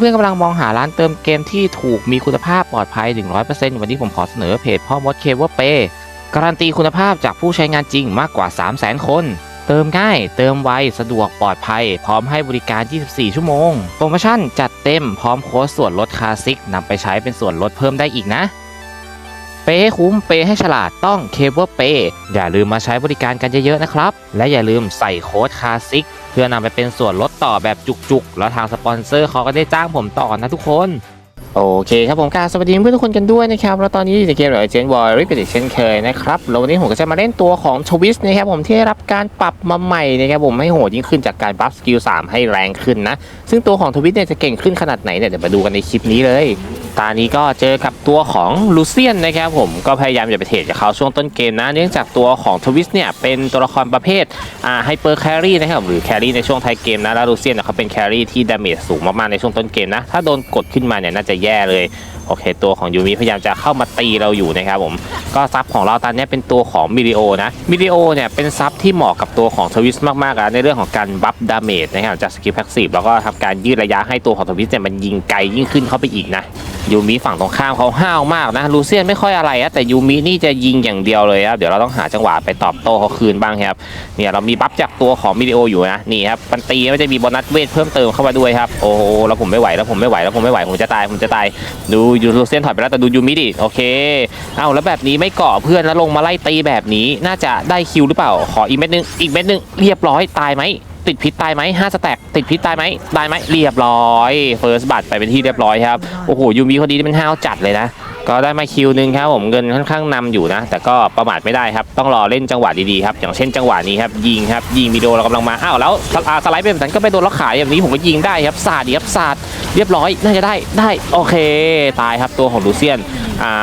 เพื่อนๆกำลังมองหาร้านเติมเกมที่ถูกมีคุณภาพปลอดภัย 100%วันนี้ผมขอเสนอเพจพ่อมดเคเวอร์เปการันตีคุณภาพจากผู้ใช้งานจริงมากกว่า 300,000 คน เติมง่าย เติมไว สะดวกปลอดภัย พร้อมให้บริการ 24 ชั่วโมง โปรโมชั่นจัดเต็มพร้อมโค้ดส่วนลดคาสสิกนำไปใช้เป็นส่วนลดเพิ่มได้อีกนะ เปย์ให้คุ้ม เปย์ให้ฉลาดต้องเคเบิลเปย์อย่าลืมมาใช้บริการกันเยอะๆนะครับ และอย่าลืมใส่โค้ดคาสสิก เพื่อนำไปเป็นส่วนลดต่อแบบจุกๆ แล้วทางสปอนเซอร์เขาก็ได้จ้างผมต่อนะทุกคน โอเคครับผมกาสวัสดีเพื่อนทุกคนกันด้วยนะครับแล้วตอนนี้อยู่ในเกมเรเจนบอยริปเดเช่นเคยนะครับแล้ววันนี้ผมก็จะมาเล่นตัวของทวิสนะครับผมที่ได้รับการปรับมาใหม่นะครับผมให้โหดยิ่งขึ้นจากการบัฟสกิล3ให้แรงขึ้นนะ ซึ่งตัวของทวิสเนี่ยจะเก่งขึ้นขนาดไหนเนี่ยเดี๋ยวมาดูกันในคลิปนี้เลยตานี้ก็เจอกับตัวของลูเซียนนะครับผมก็พยายามอย่าไปเทรดกับเขาช่วงต้นเกมนะ เนื่องจากตัวของทวิสเนี่ยเป็นตัวละครประเภทอ่าไฮเปอร์แครี่นะครับหรือแครี่ในช่วงท้ายเกมนะแล้วลูเซียนเนี่ยเขาเป็นแครี่ที่ดาเมจสูงมากๆในช่วงต้นเกมนะถ้าโดนกดขึ้นมาเนี่ยน่าจะแย่เลย โอเค ตัวของยูมิพยายามจะเข้ามาตีเราอยู่นะครับผมก็ซับของเราตอนนี้เป็นตัวของมิริโอนะมิริโอเนี่ยเป็นซับที่เหมาะกับตัวของทวิสมากๆนะในเรื่องของการบัฟดาเมจนะครับจากสกิลแพสซีฟแล้วก็ทำการยืดระยะให้ตัวของทวิสเนี่ยมันยิงไกลยิ่งขึ้นเข้าไปอีกนะยูมิฝั่งตรงข้ามเขาห้าวมากนะลูเซียนไม่ค่อยอะไรอะแต่ยูมินี่จะยิงอย่างเดียวเลยครับเดี๋ยวเราต้องหาจังหวะไปตอบโต้เขาคืนบ้างครับเนี่ยเรามีบัฟจากตัวของมิริโออยู่นะนี่ครับมันตีมันจะมีโบนัสเวทเพิ่มเติมเข้ามาด้วยครับโอ้โหแล้วผมไม่ไหวแล้วผมไม่ไหวแล้วผมไม่ไหวผมจะตายผมจะตายดูยูลูเซียนถอยไปแล้วแต่ดูยูมิดิโอเค เอาแล้วแบบนี้ไม่เกาะเพื่อนแล้วลงมาไล่ตีแบบนี้น่าจะได้คิวหรือเปล่า ขออีกเม็ดนึงอีกเม็ดนึงเรียบร้อยตายไหมติดพิษตายไหมห้าสแต็กติดพิษตายไหมตายไหมเรียบร้อยเฟิร์สบัตไปเป็นที่เรียบร้อยครับโอ้โหยูมิคนนี้เป็นห้าวจัดเลยนะ ก็ได้มาคิวหนึ่งครับผมเงินค่อนข้างนำอยู่นะ แต่ก็ประมาทไม่ได้ครับ ต้องรอเล่นจังหวะดีๆครับ อย่างเช่นจังหวะนี้ครับยิงครับยิงวิดีโอเรากำลังมาอ้าวแล้วสอ่าสไลด์ไปแบบนั้นก็ไปโดนล็อกขาอย่างนี้ผมก็ยิงได้ครับสาดดีครับสาดเรียบร้อยน่าจะได้ได้โอเค ตายครับตัวของลูเซียน อ่า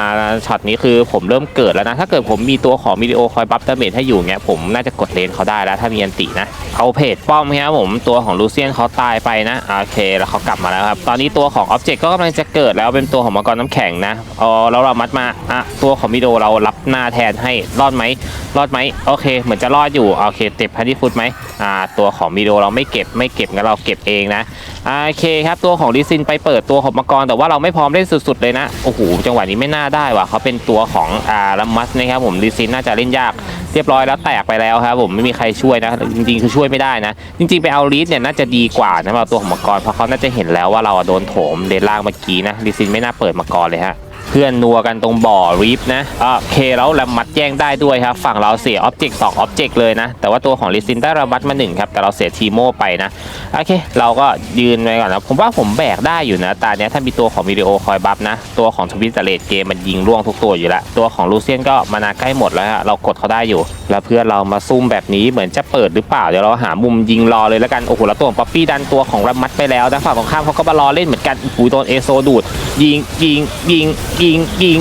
ช็อตนี้คือผมเริ่มเกิดแล้วนะ ถ้าเกิดผมมีตัวของวิดีโอคอยบัฟดาเมจให้อยู่เงี้ยผมน่าจะกดเลนเขาได้แล้วถ้ามีอันตินะเอาเพจป้อมครับผมตัวของลูเซียนเขาตายไปนะโอเคแล้วเขากลับมาแล้วครับตอนนี้ตัวของออบเจกต์ก็กำลังจะเกิดแล้วเป็นตัวของมังกรน้ำแข็งนะอ๋อแล้วเรามัดมาอะตัวของวิดีโอเรารับหน้าแทนให้รอดไหมรอดไหมโอเค เหมือนจะรอดอยู่โอเคเต็บพันที่ฟุตไหมอ่าตัวของวิดีโอเราไม่เก็บไม่เก็บงั้นเราเก็บเองนะ โอเคครับตัวของลิซินไปเปิดตัวของมังกรแต่ว่าเราไม่พร้อมเล่นสุด ๆ เลยนะ โอ้โหจังหวะนี้ไม่น่าได้ว่ะเขาเป็นตัวของอาลัมมัสนะครับผมลิซินน่าจะเล่นยากเรียบร้อยแล้วแตกไปแล้วครับผมไม่มีใครช่วยนะ จริงๆคือช่วยไม่ได้นะ จริงๆไปเอาลีดเนี่ยน่าจะดีกว่านะเอาตัวของมังกรเพราะเขาน่าจะเห็นแล้วว่าเราโดนโถมเดนล่างเมื่อกี้นะลิซินไม่น่าเปิดมังกรเลยฮะ พื่อนนัวกันตรงบ่อรีฟนะโอเคแล้วแลมมัดแย่งได้ด้วยครับ ฝั่งเราเสียออบเจกต์สองออบเจกต์เลยนะ แต่ว่าตัวของลิซินได้ระมัดมาหนึ่งครับ แต่เราเสียทีโมไปนะ โอเค เราก็ยืนไว้ก่อนนะ ผมว่าผมแบกได้อยู่นะ ตาเนี้ยถ้ามีตัวของวิดีโอคอยบัฟนะ ตัวของทวิตเลตเกมมันยิงร่วงทุกตัวอยู่แล้ว ตัวของลูเซียนก็มานาใกล้หมดแล้วฮะเรากดเขาได้อยู่ แล้วเพื่อนเรามาซุ่มแบบนี้เหมือนจะเปิดหรือเปล่าเดี๋ยวเราหามุมยิงรอเลยแล้วกันโอ้โหแล้วตัวของป๊อปปี้ดันตัวของระมัดไปแล้วนะฝั่งตรงข้ามเขาก็มารอเล่นเหมือนกันอุ้ยโดนเอโซดูดยิงยิงยิงยิงยิงยิง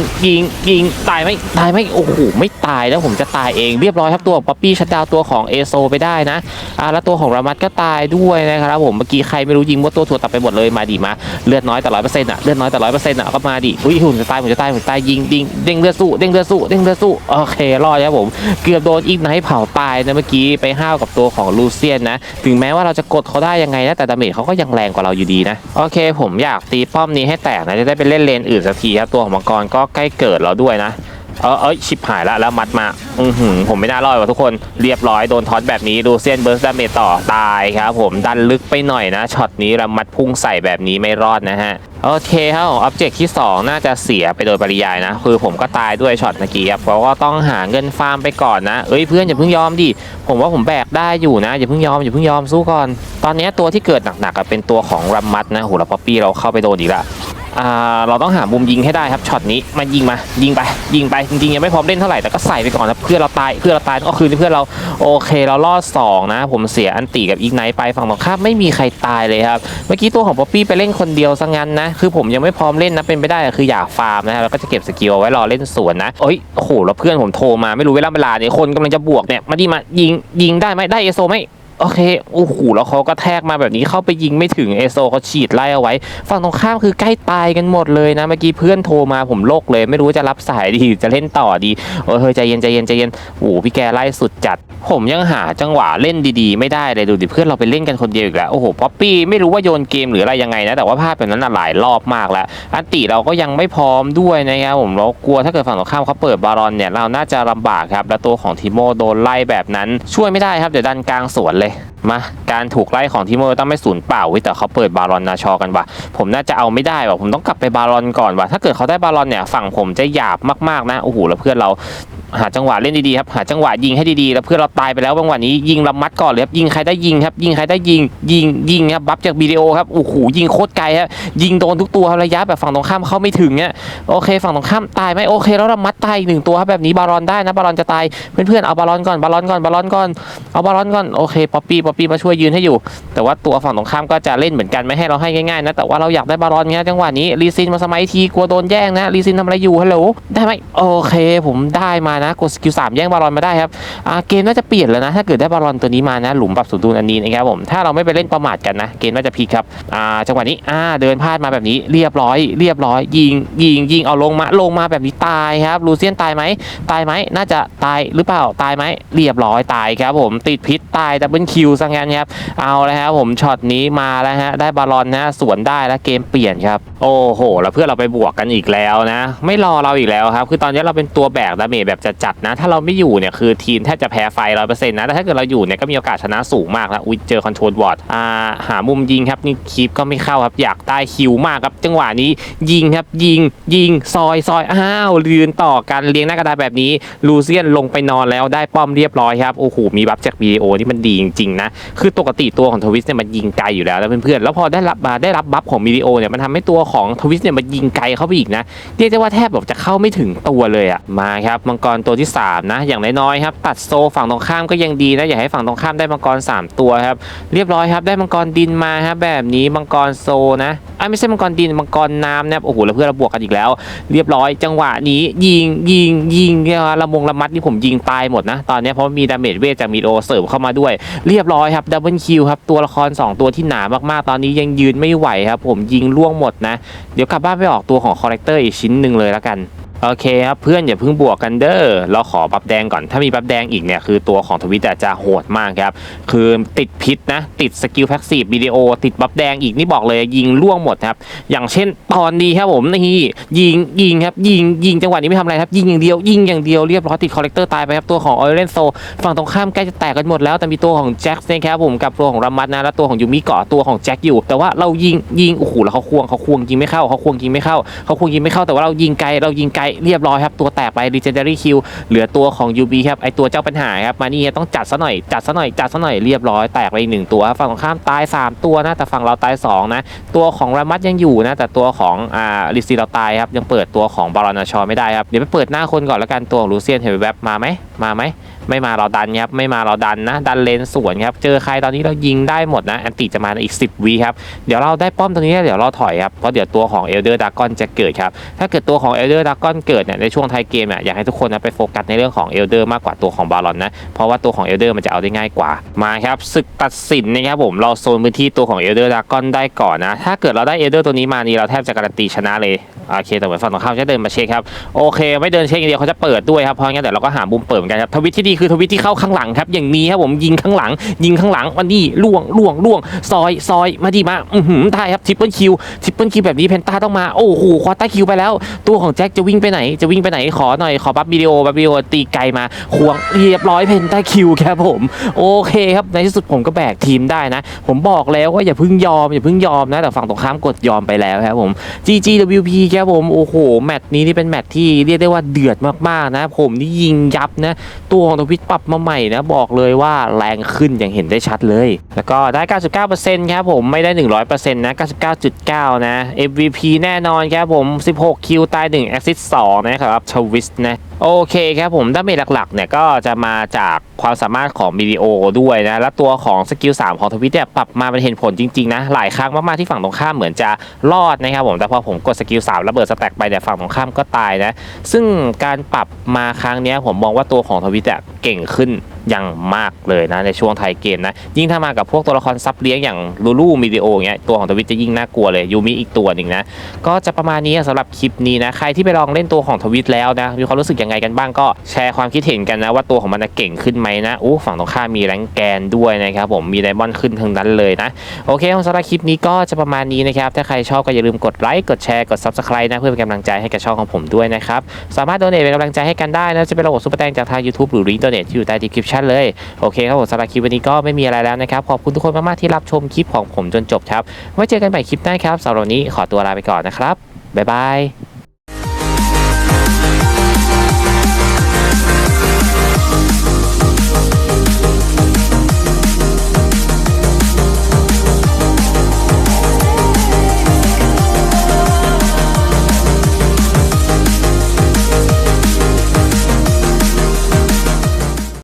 ยิงตายไหมตายไหมโอ้โหไม่ตายแล้วผมจะตายเองเรียบร้อยครับตัวป๊อปปี้ชัดดาวตัวของเอโซไปได้นะอ่าแล้วตัวของรามัดก็ตายด้วยนะครับผมเมื่อกี้ใครไม่รู้ยิงมั่วตัวถั่วตับไปหมดเลยมาดิมาเลือดน้อยแต่ร้อยเปอร์เซ็นต์อะเลือดน้อยแต่ร้อยเปอร์เซ็นต์อะก็มาดิอุ้ยหุ่นจะตายผมจะตายผมจะตายยิงยิงเด้งเลือดสู้เด้งเลือดสู้เด้งเลือดสู้โอเครอดครับผมเกือบโดนอีกไนท์เผาตายนะเมื่อกี้ไปห้าวกับตัวของลูเซียนนะถึงแม้ว่าเราจะกดเขาได้ยังไงนะแต่ดาเมจเขาก็ยังแรงกว่าเราอยู่ดีนะโอเค ผมอยากตีป้อมนี้ให้แตกนะจะได้ไปเล่นเลนอื่นสักทีครับตัวของมังกรก็ใกล้เกิดเราด้วยนะ เออเอ้ยชิบหายแล้วแล้วมัดมา อือหือผมไม่น่ารอดว่ะทุกคนเรียบร้อยโดนท็อตแบบนี้ดูเซียนเบิร์สดาเมจต่อตายครับผมดันลึกไปหน่อยนะช็อตนี้ระมัดพุ่งใส่แบบนี้ไม่รอดนะฮะโอเคครับอ็อบเจกต์ที่ 2 น่าจะเสียไปโดยปริยายนะ คือผมก็ตายด้วยช็อตเมื่อกี้ครับเพราะว่าต้องหาเงินฟาร์มไปก่อนนะ เอ้ยเพื่อนอย่าเพิ่งยอมดิ ผมว่าผมแบกได้อยู่นะ อย่าเพิ่งยอมอย่าเพิ่งยอมสู้ก่อน ตอนนี้ตัวที่เกิดหนักๆเป็นตัวของรัมมัดนะโหแล้วป๊อปปี้เราเข้าไปโดนอีกละ เราต้องหามุมยิงให้ได้ครับช็อตนี้มายิงมายิงไป ยิงไปจริงๆยังไม่พร้อมเล่นเท่าไหร่แต่ก็ใส่ไปก่อนนะเพื่อเราตายเพื่อเราตายก็คือเพื่อเราโอเคเรารอดสองนะผมเสียอันตีกับอีกไนท์ไปฝั่งตรงข้ามไม่มีใครตายเลยครับเมื่อกี้ตัวของป๊อปปี้ไปเล่นคนเดียวซะงั้นนะคือผมยังไม่พร้อมเล่นนะเป็นไปได้คืออยากฟาร์มนะแล้วก็จะเก็บสกิลไว้รอเล่นสวนนะโอ้ยโอ้โหแล้วเพื่อนผมโทรมาไม่รู้เวลาเวลาเนี่ยคนกำลังจะบวกเนี่ยมาดีมายิงยิงได้ไหมได้เอโซไหม โอเคโอ้โหแล้วเขาก็แทกมาแบบนี้เข้าไปยิงไม่ถึงเอโซเขาฉีดไล่เอาไว้ ฝั่งตรงข้ามคือใกล้ตายกันหมดเลยนะเมื่อกี้เพื่อนโทรมาผมโลกเลย ไม่รู้จะรับสายดีจะเล่นต่อดีโอ้ยเฮ้ยใจเย็นใจเย็นใจเย็นโอ้โหพี่แกไล่สุดจัด ผมยังหาจังหวะเล่นดีๆ ไม่ได้เลยดูดิเพื่อนเราไปเล่นกันคนเดียวอีกแล้วโอ้โหป๊อปปี้ไม่รู้ว่าโยนเกมหรืออะไรยังไงนะแต่ว่าภาพแบบนั้นหลายรอบมากแล้วอันติเราก็ยังไม่พร้อมด้วยนะครับผมเรากลัวถ้าเกิดฝั่งตรงข้ามเขาเปิดบารอนเนี่ยเราน่าจะลำบากครับแล้วตัวของทีโมโดนไล่แบบนั้นช่วยไม่ได้ครับเดี๋ยวดันกลางสวนเลยเลยมาการถูกไล่ของทีโมต้องไม่สูญเปล่าว้ยแต่เขาเปิดบารอนนาชอกันว่ะผมน่าจะเอาไม่ได้ว่ะผมต้องกลับไปบารอนก่อนว่ะถ้าเกิดเขาได้บารอนเนี่ยฝั่งผมจะหยาบมากๆนะโอ้โหแล้วเพื่อนเราหาจังหวะเล่นดีๆครับหาจังหวะยิงให้ดีๆ แล้วเพื่อนเราตายไปแล้วบางวันนี้ยิงลำมัดก่อนเลยครับยิงใครได้ยิงครับ ยิงใครได้ยิงยิงยิงครับบัฟจากวิดีโอครับโอ้โหยิงโคตรไกลครับยิงโดนทุกตัวระยะแบบฝั่งตรงข้ามเข้าไม่ถึงเนี่ยโอเค ฝั่งตรงข้ามตายไหมโอเค แล้วลำมัดตายอีกหนึ่งตัวครับแบบนี้บาลอนได้นะบาลอนจะตายเพื่อนๆเอาบาลอนก่อนบาลอนก่อนบาลอนก่อนเอาบาลอนก่อนโอเคป๊อปปี้ป๊อปปี้มาช่วยยืนให้อยู่ แต่ว่าตัวฝั่งตรงข้ามก็จะเล่นเหมือนกันไม่ให้เราให้ง่ายๆนะแต่ว่าเราอยากได้บาลอนเงี้ยจังหวะนี้รีซินมาสมัยทีกลัวโดนแย่งนะรีซินทำอะไรอยู่ฮัลโหลได้ไหมโอเค ผมได้มานะกดสกิลสามแย่งบาลอนมาได้ครับอ่าเกมน่าจะเปลี่ยนแล้วนะ ถ้าเกิดได้บาลอนตัวนี้มานะ หลุมปรับสมดุลอันนี้นะครับผมถ้าเราไม่ไปเล่นประมาทกันนะ เกมน่าจะพลิกครับอ่าจังหวะนี้อ่าเดินพลาดมาแบบนี้เรียบร้อย เรียบร้อยยิงยิงยิงเอาลงมาลงมาแบบนี้ตายครับลูเซียนตายไหมตายไหมน่าจะตายหรือเปล่าตายไหมเรียบร้อยตายครับผมติดพิษตายดับเบิลคิวซะงั้นครับเอาแล้วครับผมช็อตนี้มาแล้วฮะได้บอลลอนนะสวนได้แล้วเกมเปลี่ยนครับโอ้โห แล้วเพื่อนเราไปบวกกันอีกแล้วนะ ไม่รอเราอีกแล้วครับ คือตอนนี้เราเป็นตัวแบกดาเมจแบบจัดๆนะ ถ้าเราไม่อยู่เนี่ยคือทีมแทบจะแพ้ไฟร้อยเปอร์เซ็นต์นะแต่ถ้าเกิดเราอยู่เนี่ยก็มีโอกาสชนะสูงมากแล้วอุ้ยเจอคอนโทรลวอร์ดอ่าหามุมยิงครับนี่คีปก็ไม่เข้าครับอยากได้คิวมากครับจังหวะนี้ยิงครับยิงยิงซอยซอยอ้าวยืนต่อกันเลี้ยงหน้ากระดาษแบบนี้ลูเซียนลงไปนอนแล้วได้ป้อมเรียบร้อยครับโอ้โหมีบัฟจากวีดีโอนี่มันดีจริงๆนะคือปกติตัวของทวิสเนี่ยมันยิงไกลอยู่แล้วนะเพื่อนๆแล้วพอได้รับมาได้รับบัฟของวิดีโอเนี่ยมันทำให้ตัวของทวิสเนี่ยมันยิงไกลเข้าไปอีกนะเรียกได้ว่าแทบแบบจะเข้าไม่ถึงตัวเลยอะมาครับมังกรตัวที่ 3 นะ อย่างน้อยๆครับตัดโซฝั่งตรงข้ามก็ยังดีนะอย่าให้ฝั่งตรงข้ามได้มังกร 3 ตัวครับเรียบร้อยครับได้มังกรดินมาครับแบบนี้มังกรโซนะอะไม่ใช่มังกรดินมังกรน้ำนะโอ้โหแล้วเพื่อนเราบวกกันอีกแล้ว เรียบร้อยจังหวะนี้ยิงยิงยิงเนี่ยละมงละมัดนี่ผมยิงตายหมดนะ ตอนเนี้ยเพราะมีดาเมจเวทจากมีโอเสริมเข้ามาด้วย เรียบร้อยครับดับเบิลคิวครับตัวละคร 2 ตัวที่หนามากๆ ตอนนี้ยังยืนไม่ไหวครับ ผมยิงล่วงหมดนะ เดี๋ยวกลับบ้านไปออกตัวของคอ r เ e เตอร์อีกชิ้นหนึ่งเลยแล้วกัน โอเคครับเพื่อนอย่าเพิ่งบวกกันเด้อเราขอบัฟแดงก่อนถ้ามีบัฟแดงอีกเนี่ยคือตัวของทวิตจะโหดมากครับ คือติดพิษนะ ติดสกิลแพ็กซีฟวิดีโอ ติดบัฟแดงอีกนี่บอกเลยยิงล่วงหมดครับ อย่างเช่นตอนนี้ครับผมนี่ยิงยิงครับยิงยิงจังหวะนี้ไม่ทำอะไรครับ ยิงอย่างเดียวยิงอย่างเดียวเรียบร้อยติดคอ r เ e เตอร์ตายไปครับตัวของออเรนโซฝั่งตรงข้ามใกล้จะแตกกันหมดแล้วแต่มีตัวของแจ็คนะครับผมกับตัวของรามัดนะและตัวของยูมิเกาะตัวของแจ็คอยู่ แต่ว่าเรายิงยิงโอ้โหแล้วเขาควงเขาควงยิงไม่เข้าเขาควงยิงไม่เข้าเขาควงยิงไม่เข้าแต่ว่าเรายิงไกลเรายิงไกลเรียบร้อยครับ ตัวแตกไป legendary kill เหลือตัวของ UB ครับ ไอตัวเจ้าปัญหาครับ มานี่ต้องจัดซะหน่อย จัดซะหน่อย จัดซะหน่อย เรียบร้อย แตกไปอีกหนึ่งตัว ฝั่งตรงข้ามตาย 3 ตัวนะ แต่ฝั่งเราตาย 2 นะ ตัวของรามัดยังอยู่นะ แต่ตัวของอ่าลิซีเราตายครับ ยังเปิดตัวของบารอนาชอไม่ได้ครับ เดี๋ยวไปเปิดหน้าคนก่อนแล้วกัน ตัวของลูเซียนเห็นแวบมาไหมมาไหม ไม่มาเราดันครับไม่มาเราดันนะ ดันเลนสวนครับ เจอใครตอนนี้เรายิงได้หมดนะแอนติจะมาในอีก 10วีครับ เดี๋ยวเราได้ป้อมตรงนี้เดี๋ยวเราถอยครับ เพราะเดี๋ยวตัวของเอลเดอร์ดากอนจะเกิดครับ ถ้าเกิดตัวของเอลเดอร์ดากอนเกิดเนี่ยในช่วงท้ายเกมเนี่ยอยากให้ทุกคนนะไปโฟกัสในเรื่องของเอลเดอร์มากกว่าตัวของบาลอนนะ เพราะว่าตัวของเอลเดอร์มันจะเอาได้ง่ายกว่า มาครับศึกตัดสินนะครับผมเราโซนพื้นที่ตัวของเอลเดอร์ดากอนได้ก่อนนะ ถ้าเกิดเราได้เอลเดอร์ตัวนี้มานี่เราแทบจะการันตีชนะเลยโอเคแต่เหมือนฝั่งตรงข้ามจะเดินมาเช็คครับโอเค ไม่เดินเช็คอย่างเดียวเขาจะเปิดด้วยครับเพราะงั้นเดี๋ยวเราก็หามุมเปิดเหมือนกันครับทวิตที่ดีคือทวิตที่เข้าข้างหลังครับ อย่างนี้ครับผมยิงข้างหลัง ยิงข้างหลังวันนี้ล่วงล่วงล่วงซอยซอยมาดีมาอือหือได้ครับทริปเปิลคิวทริปเปิลคิวแบบนี้เพนต้าต้องมาโอ้โหควอต้าคิวไปแล้ว ตัวของแจ็คจะวิ่งไปไหนจะวิ่งไปไหนขอหน่อยขอบัฟวิดีโอบัฟวิดีโอตีไกลมาควงเรียบร้อยเพนต้าคิวครับผม โอเคครับในที่สุดผมก็แบกทีมได้นะ ผมบอกแล้วว่าอย่าเพิ่งยอมอย่าเพิ่งยอมนะแต่ฝั่งตรงข้ามกดยอมไปแล้วครับผม GGWP ครับผมโอ้โหแมตช์นี้นี่เป็นแมตช์ที่เรียกได้ว่าเดือดมากๆนะ ผมนี่ยิงยับนะ ตัวของวิตปรับมาใหม่นะบอกเลยว่าแรงขึ้นอย่างเห็นได้ชัดเลย แล้วก็ได้ 99%ครับผมไม่ได้ 100%นะ 99.9 นะ MVP แน่นอนครับผม 16 คิวตาย 1 แอสซิสต์2นะครับทวิสนะโอเคครับผมดาเมจหลักๆเนี่ยก็จะมาจากความสามารถของวิดีโอด้วยนะ และตัวของสกิล3ของทวิตเนี่ยปรับมาเป็นเห็นผลจริงๆนะ หลายครั้งมากๆที่ฝั่งตรงข้ามเหมือนจะรอดนะครับผมแต่พอผมกดสกิล3ระเบิดสแต็กไปเนี่ยฝั่งตรงข้ามก็ตายนะ ซึ่งการปรับมาครั้งนี้ผมมองว่าตัวของทวิตอะเก่งขึ้น อย่างมากเลยนะในช่วงไทยเกมนะ ยิ่งถ้ามากับพวกตัวละครซับเลี้ยงอย่างลูลูมิเดโอเงี้ยตัวของทวิตจะยิ่งน่ากลัวเลยยูมิอีกตัวหนึ่งนะ ก็จะประมาณนี้สำหรับคลิปนี้นะ ใครที่ไปลองเล่นตัวของทวิตแล้วนะมีความรู้สึกยังไงกันบ้างก็แชร์ความคิดเห็นกันนะว่าตัวของมันเก่งขึ้นไหมนะอู้ฝั่งตรงข้ามมีแรงแกนด้วยนะครับผมมีไดมอนด์ขึ้นทั้งนั้นเลยนะโอเคสำหรับคลิปนี้ก็จะประมาณนี้นะครับถ้าใครชอบก็อย่าลืมกดไลค์กดแชร์กด subscribe นะเพื่อเป็นกำลังใจให้กับช่องของผมด้วยนะครับสามารถโดเนทเป็นกำลังใจให้กันได้นะจะเป็นระบบซุปเปอร์แตงจากทาง YouTube หรือลิงก์โดเนทที่อยู่ใต้ description เลย โอเคครับผมสำหรับคลิปวันนี้ก็ไม่มีอะไรแล้วนะครับ ขอบคุณทุกคนมากๆที่รับชมคลิปของผมจนจบครับ ไว้เจอกันใหม่คลิปหน้าครับสำหรับวันนี้ขอตัวลาไปก่อนนะครับบ๊ายบาย